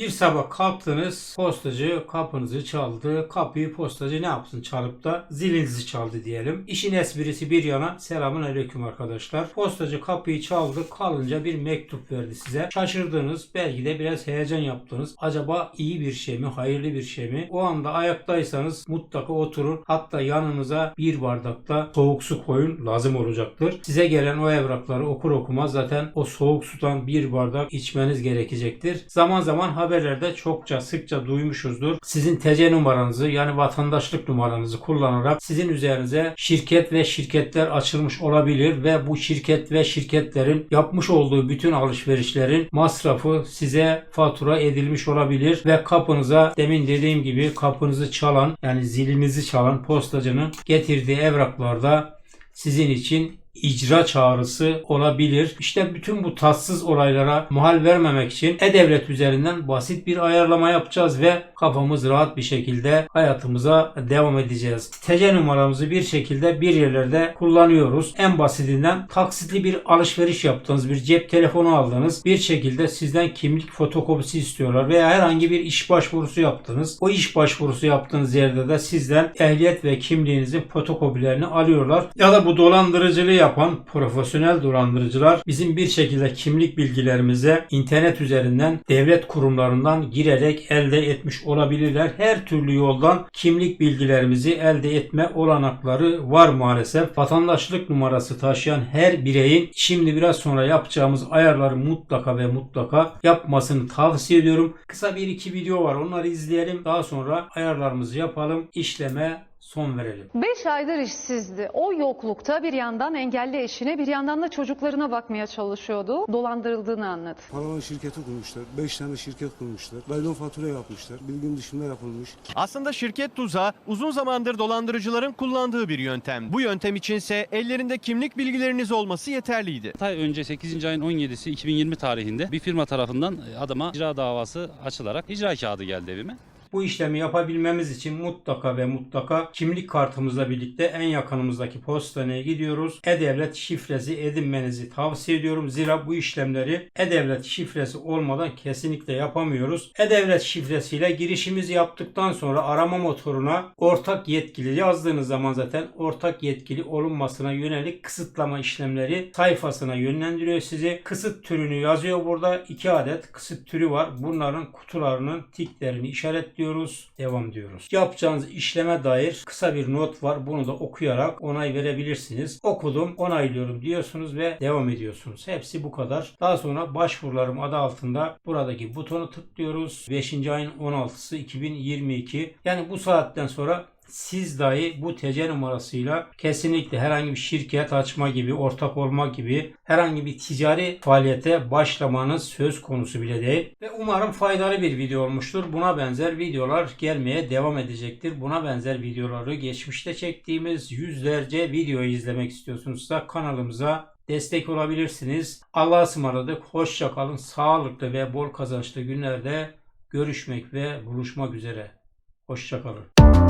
Bir sabah kalktınız, postacı kapınızı çaldı. Kapıyı postacı ne yapsın çalıp da zilinizi çaldı diyelim. İşin esprisi bir yana selamun aleyküm arkadaşlar. Postacı kapıyı çaldı kalınca bir mektup verdi size. Şaşırdınız belki de biraz heyecan yaptınız. Acaba iyi bir şey mi hayırlı bir şey mi? O anda ayaktaysanız mutlaka oturun. Hatta yanınıza bir bardakta soğuk su koyun lazım olacaktır. Size gelen o evrakları okur okumaz zaten o soğuk sudan bir bardak içmeniz gerekecektir. Zaman zaman haberlerde çokça sıkça duymuşuzdur. Sizin TC numaranızı yani vatandaşlık numaranızı kullanarak sizin üzerinize şirket ve şirketler açılmış olabilir ve bu şirket ve şirketlerin yapmış olduğu bütün alışverişlerin masrafı size fatura edilmiş olabilir ve kapınıza demin dediğim gibi kapınızı çalan yani zilinizi çalan postacının getirdiği evraklarda sizin için icra çağrısı olabilir. İşte bütün bu tatsız olaylara muhal vermemek için E-Devlet üzerinden basit bir ayarlama yapacağız ve kafamız rahat bir şekilde hayatımıza devam edeceğiz. TC numaramızı bir şekilde bir yerlerde kullanıyoruz. En basitinden taksitli bir alışveriş yaptınız, bir cep telefonu aldınız. Bir şekilde sizden kimlik fotokopisi istiyorlar veya herhangi bir iş başvurusu yaptınız. O iş başvurusu yaptığınız yerde de sizden ehliyet ve kimliğinizin fotokopilerini alıyorlar. Ya da bu dolandırıcılığı yapan profesyonel dolandırıcılar bizim bir şekilde kimlik bilgilerimize internet üzerinden devlet kurumlarından girerek elde etmiş olabilirler. Her türlü yoldan kimlik bilgilerimizi elde etme olanakları var maalesef. Vatandaşlık numarası taşıyan her bireyin şimdi biraz sonra yapacağımız ayarları mutlaka ve mutlaka yapmasını tavsiye ediyorum. Kısa bir iki video var onları izleyelim. Daha sonra ayarlarımızı yapalım. işleme son verelim. 5 aydır işsizdi. O yoklukta bir yandan engelli eşine bir yandan da çocuklarına bakmaya çalışıyordu. Dolandırıldığını anladı. Paravan şirketi kurmuşlar. 5 tane şirket kurmuşlar. Belli fatura yapmışlar. Bilgin dışında yapılmış. Aslında şirket tuzağı uzun zamandır dolandırıcıların kullandığı bir yöntem. Bu yöntem içinse ellerinde kimlik bilgileriniz olması yeterliydi. 6 ay önce 8. ayın 17'si 2020 tarihinde bir firma tarafından adama icra davası açılarak icra kağıdı geldi evime. Bu işlemi yapabilmemiz için mutlaka ve mutlaka kimlik kartımızla birlikte en yakınımızdaki postaneye gidiyoruz. E-Devlet şifresi edinmenizi tavsiye ediyorum. Zira bu işlemleri E-Devlet şifresi olmadan kesinlikle yapamıyoruz. E-Devlet şifresiyle girişimizi yaptıktan sonra arama motoruna ortak yetkili yazdığınız zaman zaten ortak yetkili olunmasına yönelik kısıtlama işlemleri sayfasına yönlendiriyor sizi. Kısıt türünü yazıyor burada. 2 adet kısıt türü var. Bunların kutularının tiklerini işaretliyoruz. Devam diyoruz. Yapacağınız işleme dair kısa bir not var. Bunu da okuyarak onay verebilirsiniz. Okudum, onaylıyorum diyorsunuz ve devam ediyorsunuz. Hepsi bu kadar. Daha sonra başvurularım adı altında buradaki butonu tıklıyoruz. 5. ayın 16'sı 2022. Yani bu saatten sonra siz dahi bu TC numarasıyla kesinlikle herhangi bir şirket açma gibi, ortak olma gibi herhangi bir ticari faaliyete başlamanız söz konusu bile değil. Ve umarım faydalı bir video olmuştur. Buna benzer videolar gelmeye devam edecektir. Buna benzer videoları geçmişte çektiğimiz yüzlerce videoyu izlemek istiyorsunuzsa kanalımıza destek olabilirsiniz. Allah'a ısmarladık. Hoşça kalın. Sağlıklı ve bol kazançlı günlerde görüşmek ve buluşmak üzere. Hoşça kalın.